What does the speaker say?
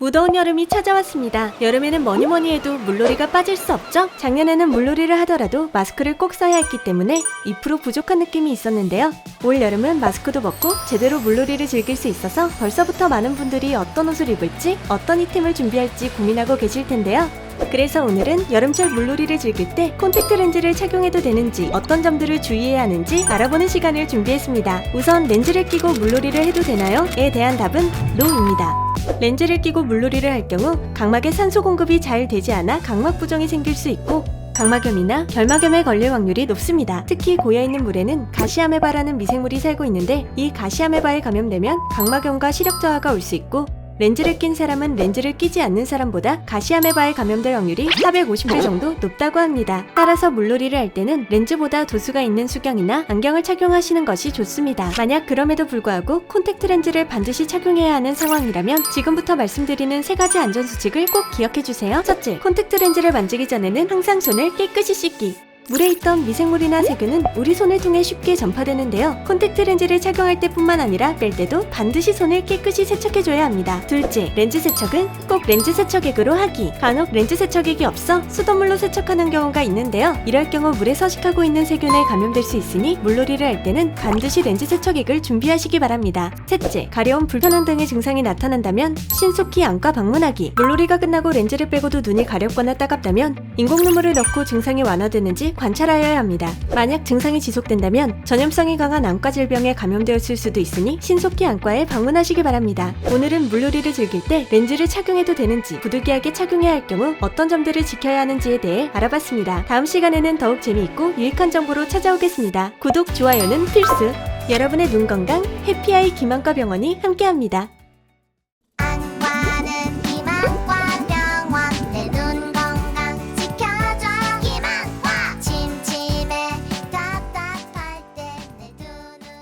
무더운 여름이 찾아왔습니다. 여름에는 뭐니 뭐니 해도 물놀이가 빠질 수 없죠? 작년에는 물놀이를 하더라도 마스크를 꼭 써야 했기 때문에 2% 부족한 느낌이 있었는데요. 올 여름은 마스크도 벗고 제대로 물놀이를 즐길 수 있어서 벌써부터 많은 분들이 어떤 옷을 입을지 어떤 이템을 준비할지 고민하고 계실 텐데요. 그래서 오늘은 여름철 물놀이를 즐길 때 콘택트 렌즈를 착용해도 되는지 어떤 점들을 주의해야 하는지 알아보는 시간을 준비했습니다. 우선 렌즈를 끼고 물놀이를 해도 되나요? 에 대한 답은 NO입니다. 렌즈를 끼고 물놀이를 할 경우 각막에 산소 공급이 잘 되지 않아 각막 부종이 생길 수 있고 각막염이나 결막염에 걸릴 확률이 높습니다. 특히 고여있는 물에는 가시아메바라는 미생물이 살고 있는데 이 가시아메바에 감염되면 각막염과 시력 저하가 올 수 있고 렌즈를 낀 사람은 렌즈를 끼지 않는 사람보다 가시아메바에 감염될 확률이 450배 정도 높다고 합니다. 따라서 물놀이를 할 때는 렌즈보다 도수가 있는 수경이나 안경을 착용하시는 것이 좋습니다. 만약 그럼에도 불구하고 콘택트 렌즈를 반드시 착용해야 하는 상황이라면 지금부터 말씀드리는 세 가지 안전 수칙을 꼭 기억해 주세요. 첫째, 콘택트 렌즈를 만지기 전에는 항상 손을 깨끗이 씻기. 물에 있던 미생물이나 세균은 우리 손을 통해 쉽게 전파되는데요. 콘택트 렌즈를 착용할 때뿐만 아니라 뺄 때도 반드시 손을 깨끗이 세척해줘야 합니다. 둘째, 렌즈 세척은 꼭 렌즈 세척액으로 하기. 간혹 렌즈 세척액이 없어 수돗물로 세척하는 경우가 있는데요. 이럴 경우 물에 서식하고 있는 세균에 감염될 수 있으니 물놀이를 할 때는 반드시 렌즈 세척액을 준비하시기 바랍니다. 셋째, 가려움, 불편함 등의 증상이 나타난다면 신속히 안과 방문하기. 물놀이가 끝나고 렌즈를 빼고도 눈이 가렵거나 따갑다면 인공 눈물을 넣고 증상이 완화되는지 관찰하여야 합니다. 만약 증상이 지속된다면 전염성이 강한 안과 질병에 감염되었을 수도 있으니 신속히 안과에 방문하시기 바랍니다. 오늘은 물놀이를 즐길 때 렌즈를 착용해도 되는지 부득이하게 착용해야 할 경우 어떤 점들을 지켜야 하는지에 대해 알아봤습니다. 다음 시간에는 더욱 재미있고 유익한 정보로 찾아오겠습니다. 구독, 좋아요는 필수! 여러분의 눈 건강 해피아이 김한과 병원이 함께합니다.